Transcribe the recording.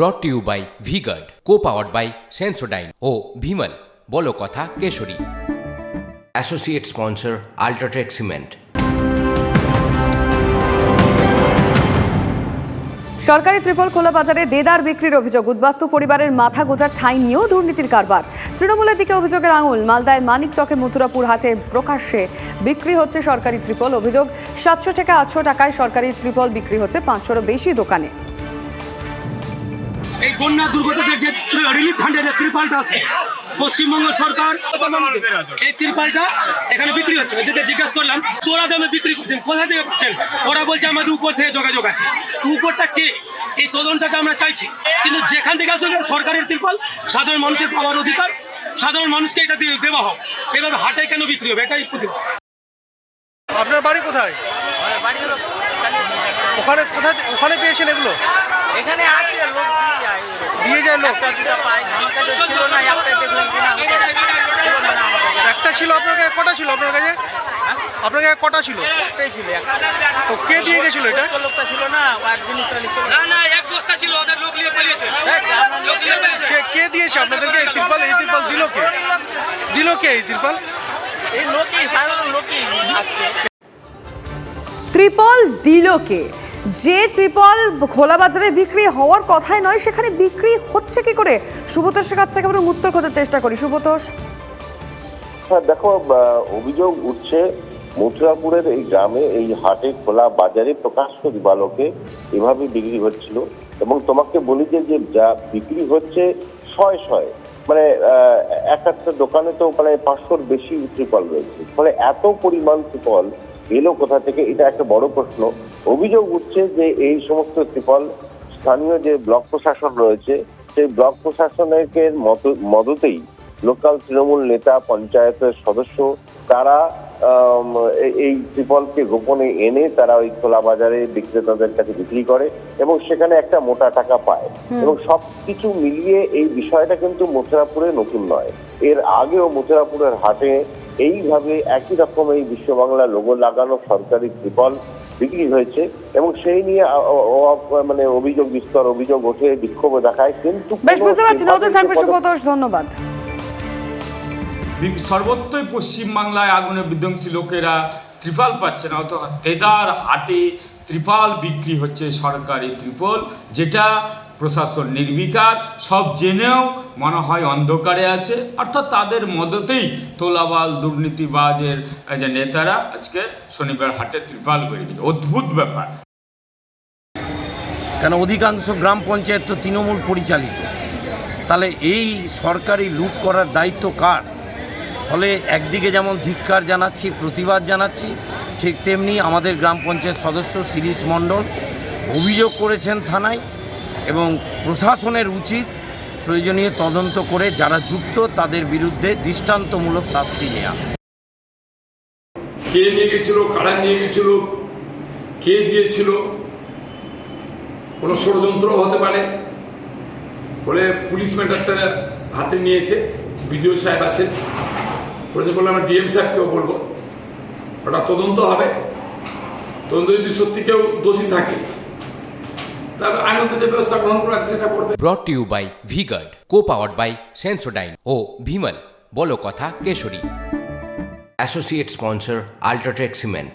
Brought to you by V Guard co powered by Sensodyne ও ভিমল বলো কথা Kesari. Associate sponsor UltraTech cement সরকারি ত্রিপল খোলা বাজারে দেদার বিক্রির অভিযোগ। উদ্বাস্তু পরিবারের মাথা গোজার ঠাঁই নিয়েও দুর্নীতির কারবার। তৃণমূলের দিকে অভিযোগের আঙুল। মালদায় মানিক চকে মথুরাপুর হাটে প্রকাশ্যে বিক্রি হচ্ছে সরকারি ত্রিপল। অভিযোগ সাতশো থেকে আটশো টাকায় সরকারি ত্রিপল বিক্রি হচ্ছে পাঁচশোরও বেশি দোকানে। এই বন্যা দুর্গতদের যে রিলিফ ফান্ডের যে ত্রিপালটা আছে পশ্চিমবঙ্গ সরকার এই ত্রিপালটা এখানে বিক্রি হচ্ছে। এদেরকে জিজ্ঞাসা করলাম চোরা দামে বিক্রি করছেন কোথা থেকে পাচ্ছেন? ওরা বলছে আমাদের উপর থেকে যোগাযোগ আছে। উপরটা কে? এই তদন্তটা আমরা চাইছি। কিন্তু যেখান থেকে আসলে সরকারের ত্রিপাল সাধারণ মানুষের পাওয়ার অধিকার সাধারণ মানুষকে এটা দিয়ে দেওয়া হোক। এভাবে হাটে কেন বিক্রি হবে? এটাই আপনার বাড়ি কোথায়? ওখানে কোথায় ওখানে পেয়েছেন এগুলো? এখানে দিয়ে একটা ছিল আপনার কাছে কটা ছিল আপনার কাছে আপনার কাছে কটা ছিল? তো কে দিয়ে গেছিল এটা? ও কে দিয়েছে আপনাদেরকে? এই তিরপাল এই তিরপাল দিল কে? দিল কে এই তিরপাল? ত্রিপল দিল কে? যে ত্রিপল খোলা বাজারে বিক্রি হওয়ার কথাই নয়, সেখানে বিক্রি হচ্ছে কি করে? সুব্রতোষের কাছ থেকে আমরা উত্তর খোঁজার চেষ্টা করি। সুব্রতোষ। হ্যাঁ দেখো অভিযোগ উঠছে মথুরাপুরের এই গ্রামে এই হাটে খোলা বাজারে প্রকাশ্য দিবালোকে এভাবে বিক্রি হচ্ছিল। এবং তোমাকে বলি যে যে বিক্রি হচ্ছে শয় শয় মানে এক একটা দোকানে তো মানে পাঁচশোর বেশি ত্রিপল রয়েছে। ফলে এত পরিমাণ ত্রিপল এলো কোথা থেকে? এটা একটা বড় প্রশ্ন। অভিযোগ উঠছে যে এই সমস্ত ত্রিপল স্থানীয় যে ব্লক প্রশাসন রয়েছে সেই ব্লক প্রশাসনের মদতেই লোকাল তৃণমূল নেতা পঞ্চায়েতের সদস্য তারা এই ত্রিপলকে গোপনে এনে তারা ওই খোলা বাজারে বিক্রেতাদের কাছে বিক্রি করে এবং সেখানে একটা মোটা টাকা পায়। এবং সবকিছু মিলিয়ে এই বিষয়টা কিন্তু মথুরাপুরে নতুন নয়। এর আগেও মথুরাপুরের হাটে এইভাবে একই রকম এই বিশ্ব বাংলা লোগো লাগানো সরকারি ত্রিপল বিক্রি হয়েছে এবং সেই নিয়ে মানে অভিযোগ বিস্তর অভিযোগ ওঠে বিক্ষোভ দেখায় কিন্তু বেশ বুঝতে পারছি নজর থাকবে ধন্যবাদ। সর্বত্রই পশ্চিমবাংলায় আগুনে বিধ্বংসী লোকেরা ত্রিপাল পাচ্ছে না অথবা দেদার হাটে ত্রিপাল বিক্রি হচ্ছে সরকারি ত্রিফল যেটা প্রশাসন নির্বিকার, সব জেনেও মনে হয় অন্ধকারে আছে। অর্থাৎ তাদের মদতেই তোলাবাল, দুর্নীতিবাজের যে নেতারা আজকে শনিবার হাটে ত্রিপাল করে গেছে অদ্ভুত ব্যাপার। কেন? অধিকাংশ গ্রাম পঞ্চায়েত তো তৃণমূল পরিচালিত। তাহলে এই সরকারি লুট করার দায়িত্ব কার? ফলে একদিকে যেমন ধিক্কার জানাচ্ছি, প্রতিবাদ জানাচ্ছি, ঠিক তেমনি আমাদের গ্রাম পঞ্চায়েত সদস্য শিরিষ মণ্ডল অভিযোগ করেছেন থানায়। এবং প্রশাসনের উচিত প্রয়োজনীয় তদন্ত করে যারা যুক্ত তাদের বিরুদ্ধে দৃষ্টান্তমূলক শাস্তি নেওয়া কে নিয়ে গেছিল কারা নিয়ে গেছিল কে দিয়েছিল, কোনো ষড়যন্ত্র হতে পারে। বলে পুলিশ ম্যাটারটা হাতে নিয়েছে, বিডিও সাহেব আছেন বলেছে বললাম আমরা ডিএম সাহেবকেও বলব। ওটা তদন্ত হবে। তদন্ত যদি সত্যি কেউ দোষী থাকে তার আইনত যে ব্যবস্থা গ্রহণ করা আছে সেটা করবে। Brought to you by V Guard co powered by Sensodyne ও ভিমল বলো কথা Kesari. Associate sponsor UltraTech cement